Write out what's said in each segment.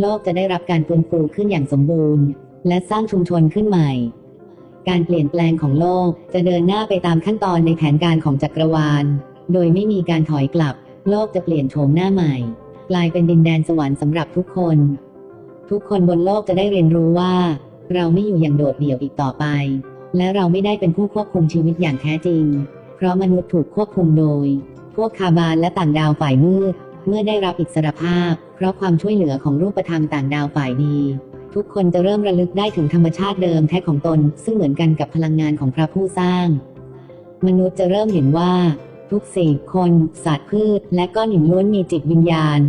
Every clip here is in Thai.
โลกจะได้รับการฟื้นฟูขึ้นอย่างสมบูรณ์ และสร้างชุมชนขึ้นใหม่ การเปลี่ยนแปลงของโลกจะเดินหน้าไปตามขั้นตอนในแผนการของจักรวาล โดยไม่มีการถอยกลับ โลกจะเปลี่ยนโฉมหน้าใหม่ กลายเป็นดินแดนสวรรค์สำหรับทุกคน ทุกคนบนโลกจะได้เรียนรู้ว่า เราไม่อยู่อย่างโดดเดี่ยวอีกต่อไป และเราไม่ได้เป็นผู้ควบคุมชีวิตอย่างแท้จริง เพราะมนุษย์ถูกควบคุมโดย พวกคาบาลและต่างดาวฝ่ายมืด เมื่อได้รับอิสรภาพ เพราะความช่วยเหลือของรูปธรรมต่างดาวฝ่ายดี ทุกคนจะเริ่มระลึกได้ถึงธรรมชาติเดิมแท้ของตน ซึ่งเหมือนกันกับพลังงานของพระผู้สร้าง มนุษย์จะเริ่มเห็นว่า ทุกสิ่งคนสัตว์พืช และก้อนหินล้วนมีจิตวิญญาณ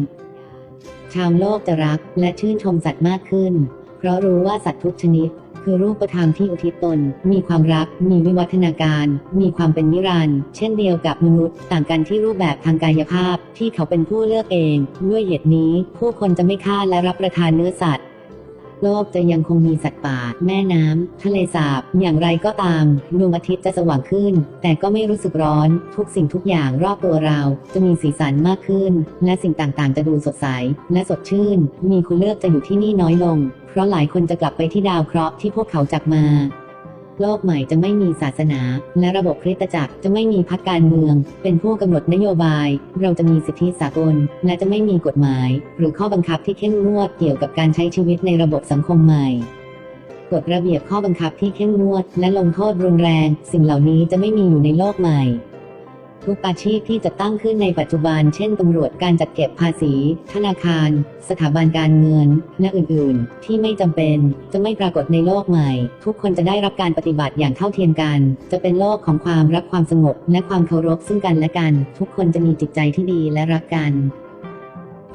ชาวโลกจะรักและชื่นชมสัตว์มากขึ้น เพราะรู้ว่าสัตว์ทุกชนิด คือรูปธรรมที่อุทิศตน มีความรัก มีวิวัฒนาการ มีความเป็นนิรันดร์ เช่นเดียวกับมนุษย์ ต่างกันที่รูปแบบทางกายภาพที่เขาเป็นผู้เลือกเอง ด้วยเหตุนี้ ผู้คนจะไม่ฆ่าและรับประทานเนื้อสัตว์ โลกจะยังคงมีสัตว์ป่า แม่น้ำ ทะเลสาบ อย่างไรก็ตาม ดวงอาทิตย์จะสว่างขึ้น แต่ก็ไม่รู้สึกร้อน ทุกสิ่งทุกอย่างรอบตัวเรา จะมีสีสันมากขึ้น และสิ่งต่างๆ จะดูสดใส และสดชื่น มีคุณเลือกจะอยู่ที่นี่น้อยลง เพราะหลายคนจะกลับไปที่ดาวเคราะห์ที่พวกเขาจากมา โลกใหม่จะไม่มีศาสนา และระบบคริสตจักรจะไม่มีพรรคการเมือง เป็นผู้กำหนดนโยบาย เราจะมีสิทธิสากล และจะไม่มีกฎหมาย หรือข้อบังคับที่เข้มงวดเกี่ยวกับการใช้ชีวิตในระบบสังคมใหม่กฎระเบียบข้อบังคับที่เข้มงวด และลงโทษรุนแรง สิ่งเหล่านี้จะไม่มีอยู่ในโลกใหม่ ทุกอาชีพที่จะตั้งขึ้นในปัจจุบัน เช่นตำรวจการจัดเก็บภาษี ธนาคาร สถาบันการเงิน และอื่นๆ ที่ไม่จำเป็น จะไม่ปรากฏในโลกใหม่ ทุกคนจะได้รับการปฏิบัติอย่างเท่าเทียมกัน จะเป็นโลกของความรักความสงบ และความเคารพซึ่งกันและกัน ทุกคนจะมีจิตใจที่ดีและรักกัน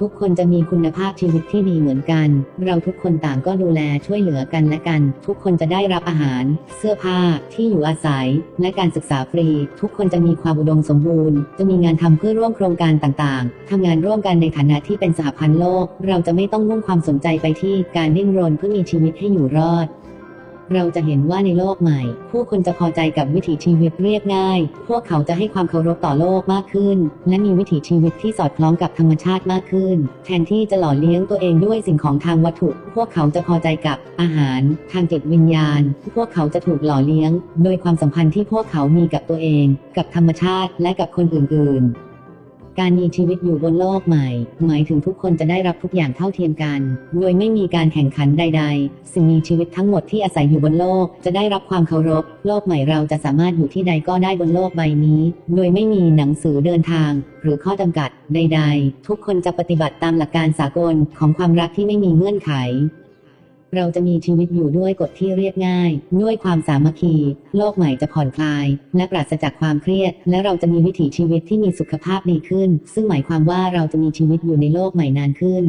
ทุกคนจะมีคุณภาพชีวิตที่ดีเหมือนกัน เราทุกคนต่างก็ดูแลช่วยเหลือกันและกัน ทุกคนจะได้รับอาหาร เสื้อผ้า ที่อยู่อาศัย และการศึกษาฟรี ทุกคนจะมีความอุดมสมบูรณ์ จะมีงานทำเพื่อร่วมโครงการต่างๆทำงานร่วมกันในฐานะที่เป็นสหพันธ์โลก เราจะไม่ต้องมุ่งความสนใจไปที่การดิ้นรนเพื่อมีชีวิตให้อยู่รอด เราจะเห็นว่าในโลกใหม่ ผู้คนจะพอใจกับวิถีชีวิตเรียบง่าย พวกเขาจะให้ความเคารพต่อโลกมากขึ้น และมีวิถีชีวิตที่สอดคล้องกับธรรมชาติมากขึ้น แทนที่จะหล่อเลี้ยงตัวเองด้วยสิ่งของทางวัตถุ พวกเขาจะพอใจกับอาหาร ทางจิตวิญญาณ พวกเขาจะถูกหล่อเลี้ยง โดยความสัมพันธ์ที่พวกเขามีกับตัวเอง กับธรรมชาติและกับคนอื่นๆ การมีชีวิตอยู่บนโลกใหม่ หมายถึงทุกคนจะได้รับทุกอย่างเท่าเทียมกัน โดยไม่มีการแข่งขันใด ๆ สิ่งมีชีวิตทั้งหมดที่อาศัยอยู่บนโลก จะได้รับความเคารพ โลกใหม่เราจะสามารถอยู่ที่ใดก็ได้บนโลกใบนี้ โดยไม่มีหนังสือเดินทาง หรือข้อจำกัดใด ๆ ทุกคนจะปฏิบัติตามหลักการสากลของความรักที่ไม่มีเงื่อนไข เราจะมีชีวิตอยู่ด้วยกฎที่เรียบง่าย ด้วยความสามัคคี โลกใหม่จะผ่อนคลาย และปราศจากความเครียด และเราจะมีวิถีชีวิตที่มีสุขภาพดีขึ้น ซึ่งหมายความว่าเราจะมีชีวิตอยู่ในโลกใหม่นานขึ้น